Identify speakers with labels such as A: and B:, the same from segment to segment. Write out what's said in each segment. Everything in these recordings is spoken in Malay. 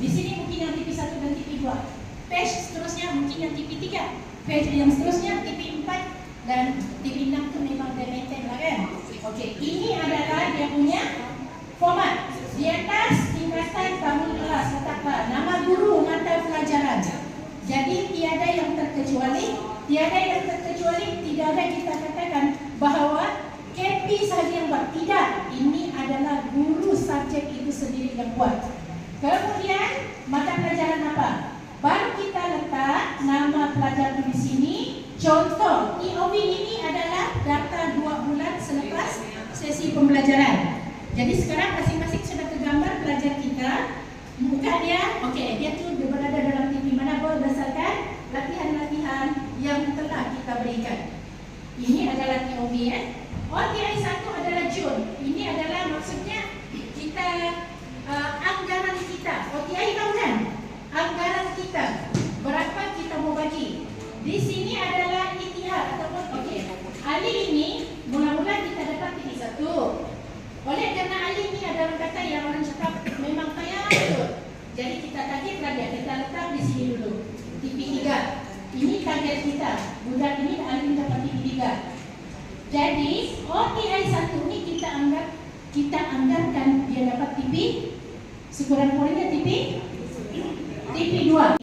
A: Di sini mungkin yang TV 1 dan TV 2. Page seterusnya mungkin yang TV 3. Page yang seterusnya TV 4 dan TV 6 tu memang dia maintain lah kan. Okey, ini adalah dia punya format. Di atas tingkatan bangun kelas letaklah nama guru mata pelajaran. Jadi tiada yang terkecuali, tiada yang terkecuali, tidak ada kita katakan bahawa KP sahaja yang buat. Tidak, ini adalah guru subjek itu sendiri yang buat. Kemudian mata pelajaran apa? Baru kita letak nama pelajar di sini. Contoh, TOV ini adalah data dua bulan selepas sesi pembelajaran. Jadi sekarang masing-masing sudah tergambar pelajar kita. Muka dia, okey, dia tu dia berada dalam TV mana berdasarkan latihan-latihan yang telah kita berikan. Ini adalah TOV ya. OTI satu adalah Jun. Ini adalah maksudnya kita uh, anggaran kita. OTI tahunan. Anggaran kita. Berapa kita mau bagi. Di sini adalah itihad ataupun okey. Ali ini mula-mula kita dapat TV satu. Oleh kerana Ali ini adalah kata yang orang cakap memang kaya betul. Jadi kita targetlah dia. Kita letak di sini dulu. TV 3. Ini target kita. Budak ini Ali dapat TV 3. Jadi OTI satu ini kita anggap kita anggarkan dia dapat TV sekurang-kurangnya TV TV 2.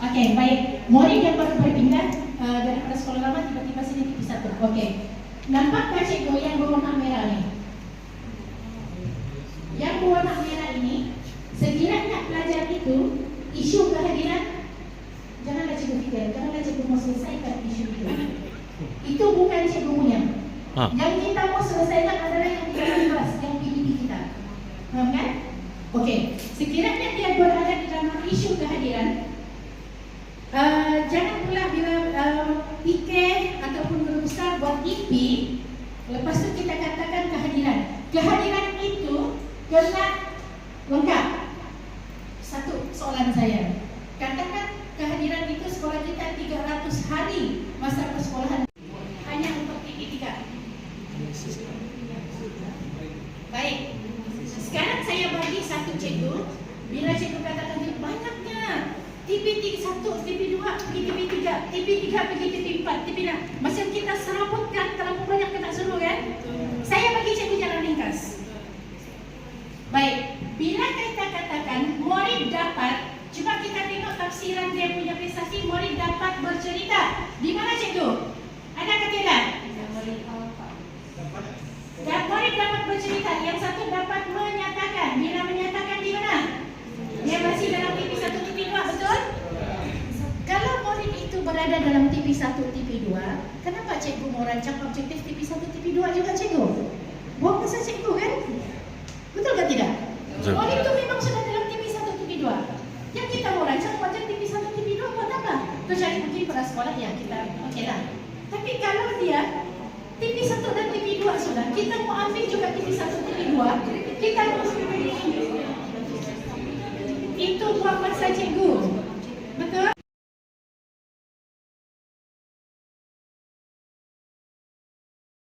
A: Okey, baik. Murid yang baru berpindah uh, daripada sekolah lama tiba-tiba sini TV satu. Okey. Nampak tak cikgu yang berwarna merah ni? Yang berwarna merah ini, sekiranya pelajar itu isu kehadiran janganlah cikgu fikir, janganlah cikgu mau selesaikan isu itu. Itu bukan cikgu punya.
B: Ha.
A: Yang kita mau selesaikan adalah yang dalam kelas, yang PDP kita. Faham kan? Okey, sekiranya dia berada di dalam isu kehadiran, uh, jangan pula bila uh, PK ataupun guru besar buat IP, lepas tu kita katakan kehadiran. Kehadiran itu kena lengkap. Satu soalan saya. Katakan kehadiran itu sekolah kita 300 hari masa persekolahan hanya untuk TV 3. Baik. Sekarang saya bagi satu cikgu. Bila cikgu TP1, TP2, pergi TV 3, TP3 pergi ke TV 4, TP6. Macam kita serabutkan terlalu banyak kena suruh kan? Betul. Saya bagi cikgu jalan ringkas. Baik, bila kita katakan murid dapat, cuba kita tengok tafsiran dia punya prestasi, murid dapat bercerita. Di mana cikgu? Ada ke tidak? Dan murid dapat bercerita. Yang satu berada dalam TV 1, TV 2, kenapa cikgu mau rancang objektif TV 1, TV 2 juga cikgu? Buang masa cikgu kan? Betul ke tidak?
B: Betul.
A: Murid itu memang sudah dalam TV 1, TV 2. Yang kita mau rancang wajah TV 1, TV 2 buat apa? Itu cari bukti pada sekolah ya kita okey lah. Tapi kalau dia TV 1 dan TV 2 sudah, kita mau ambil juga TV 1, TV 2, kita mau itu buang masa cikgu.